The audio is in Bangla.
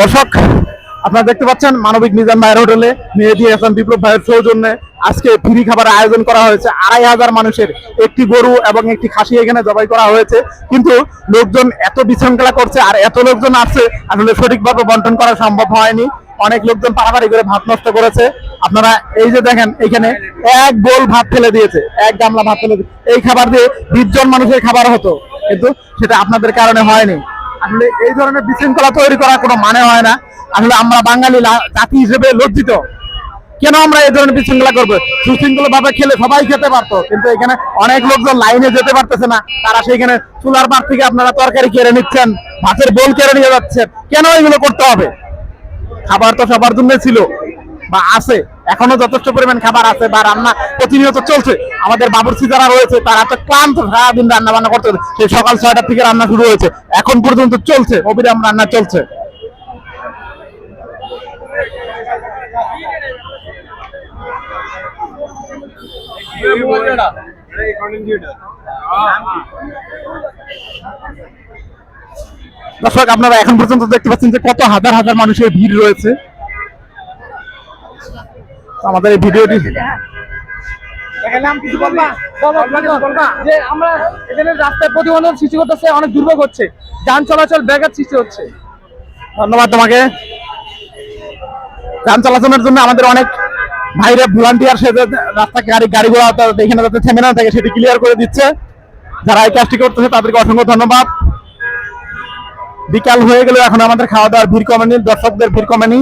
দর্শক, আপনারা দেখতে পাচ্ছেন মানবিক নিজাম ভাইয়ের হোটেলে মেহেদি হাসান বিপ্লব ভাইয়ের সৌজন্যে আজকে ফ্রি খাবারের আয়োজন করা হয়েছে। আড়াই হাজার মানুষের একটি গরু এবং একটি খাসি এখানে জবাই করা হয়েছে। কিন্তু লোকজন এত বিশৃঙ্খলা করছে আর এত লোকজন আসছে, আসলে সঠিকভাবে বন্টন করা সম্ভব হয়নি। অনেক লোকজন পাড়াপাড়ি করে ভাত নষ্ট করেছে। আপনারা এই যে দেখেন, এখানে এক গোল ভাত ফেলে দিয়েছে। এক গামলা ভাত ফেলে এই খাবার দিয়ে বিশ জন মানুষের খাবার হতো। কিন্তু সেটা আপনাদের কারণে হয়নি। আসলে এই ধরনের বিশৃঙ্খলা তৈরি করার কোনো মানে হয় না। আসলে আমরা বাঙালি জাতি হিসেবে লজ্জিত। কেন আমরা এই ধরনের বিশৃঙ্খলা করব? সুশৃঙ্খল ভাবে খেলে সবাই খেতে পারতো। কিন্তু এখানে অনেক লোকজন লাইনে যেতে পারতেছে না। তারা সেখানে চুলার পার থেকে আপনারা তরকারি কেড়ে নিচ্ছেন, ভাতের বোল কেড়ে নিয়ে যাচ্ছেন। কেন এগুলো করতে হবে? খাবার তো সবার জন্য ছিল বা আছে। এখনও যথেষ্ট পরিমাণ খাবার আছে বা রান্না প্রতিনিয়ত চলছে। আমাদের বাবুর্চি যারা রয়েছে তারা তো ক্লান্ত সারাদিন রান্না বান্না করতে। সেই সকাল ছয়টার থেকে রান্না শুরু হয়েছে। এখন পর্যন্ত চলছে অবিরাম রান্না চলছে। দর্শক আপনারা এখন পর্যন্ত দেখতে পাচ্ছেন যে কত হাজার হাজার মানুষের ভিড় রয়েছে। আমাদের এই ভিডিওটি আমরা এখানে রাস্তায় প্রতিবন্ধক সৃষ্টি করতেছে অনেক দুর্ভোগ হচ্ছে। যান চলাচল ব্যাঘাত সৃষ্টি হচ্ছে। ধন্যবাদ তোমাকে। যান চলাচলের জন্য আমাদের অনেক ভাইরা ভলান্টিয়ার সে রাস্তা গাড়ি গাড়িগুলো তা- এখানে যাতে থেমে না থাকে সেটি ক্লিয়ার করে দিচ্ছে। যারা এই কাজটি করতেছে তাদেরকে অসংখ্য ধন্যবাদ। বিকাল হয়ে গেলে এখন আমাদের খাওয়া দাওয়ার ভিড় কমেনি দর্শকদের ভিড় কমেনি